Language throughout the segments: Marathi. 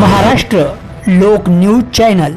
महाराष्ट्र लोक न्यूज चॅनल.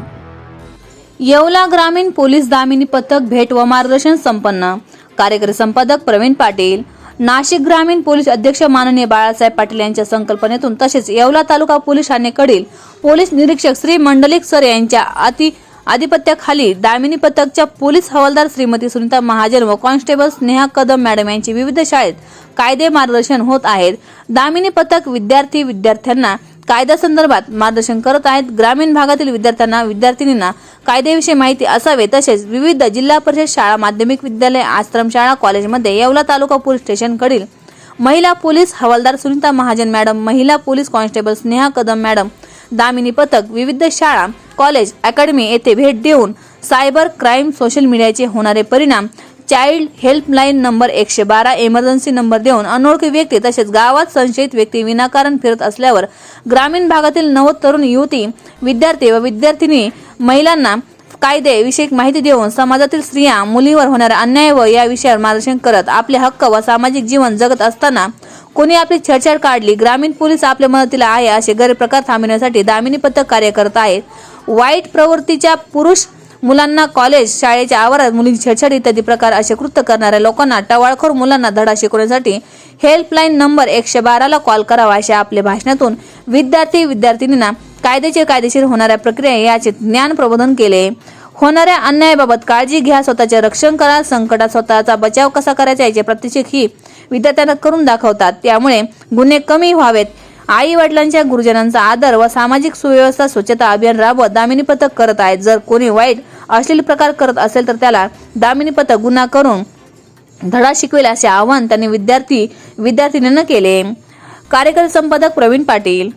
येवला ग्रामीण पोलीस दामिनी पथक भेट व मार्गदर्शन संपन्न. कार्यकारी संपादक प्रवीण पाटील नाशिक ग्रामीण पोलीस अध्यक्ष माननीय बाळासाहेब पाटील यांच्या संकल्पनेतून तसेच येवला तालुका पोलीस ठाणेकडील पोलीस निरीक्षक श्री मंडलिक सर यांच्या अति आधिपत्याखाली दामिनी पथकच्या पोलीस हवालदार श्रीमती सुनीता महाजन व कॉन्स्टेबल स्नेहा कदम मॅडम यांची विविध शाळेत कायदे मार्गदर्शन होत आहेत. दामिनी पथक विद्यार्थी विद्यार्थ्यांना कायद्यासंदर्भात मार्गदर्शन करत आहेत. ग्रामीण भागातील विद्यार्थ्यांना विद्यार्थिनींना कायद्याविषयी माहिती असावे. तसेच विविध जिल्हा परिषद शाळा माध्यमिक विद्यालय आश्रमशाळा कॉलेजमध्ये येवला तालुका पोलीस स्टेशनकडील महिला पोलीस हवालदार सुनीता महाजन मॅडम महिला police constable Sneha Kadam madam Damini पथक विविध शाळा कॉलेज अकॅडमी येथे भेट देऊन सायबर क्राईम सोशल मीडियाचे होणारे परिणाम चाइल्ड हेल्पलाईन नंबर एकशे बारा इमर्जन्सी नंबर देऊन अनोळखी व्यक्ती तसेच गावात संशयित व्यक्ती विनाकारण फिरत असल्यावर ग्रामीण भागातील नवद तरुण युवती विद्यार्थी व विद्यार्थिनी महिलांना कायदेविषयक माहिती देऊन समाजातील स्त्रिया मुलीवर होणारा अन्याय व या विषयावर मार्गदर्शन करत आपले हक्क व सामाजिक जीवन जगत असताना कोणी आपली छेडछाड काढली ग्रामीण पोलीस आपल्या मदतीला आहे असे गैरप्रकार थांबविण्यासाठी दामिनी पथक कार्य करत आहेत. वाईट प्रवृत्तीच्या पुरुष मुलांना कॉलेज शाळेच्या आवारात मुलींची छेडछाड इत्यादी प्रकार असे कृत्य करणाऱ्या लोकांना टवाळखोर मुलांना धडा शिकवण्यासाठी हेल्पलाईन नंबर एकशे बाराला कॉल करावा अशा आपल्या भाषणातून विद्यार्थी विद्यार्थिनींना कायद्याचे कायदेशीर होणाऱ्या प्रक्रिया याचे ज्ञान प्रबोधन केले. होणाऱ्या अन्यायाबाबत काळजी घ्या स्वतःचे रक्षण करा संकटात स्वतःचा बचाव कसा करायचा याचे प्रात्यक्षिक ही विद्यार्थ्यांना करून दाखवतात. त्यामुळे गुन्हे कमी व्हावेत आई वडिलांच्या गुरुजनांचा आदर व सामाजिक सुव्यवस्था स्वच्छता अभियान राबवत दामिनी पथक करत आहेत. जर कोणी वाईट अश्लील प्रकार करत असेल तर त्याला दामिनी पथक गुन्हा करून धडा शिकवेल असे आवाहन त्यांनी विद्यार्थी विद्यार्थिनींना केले. कार्यकारी संपादक प्रवीण पाटील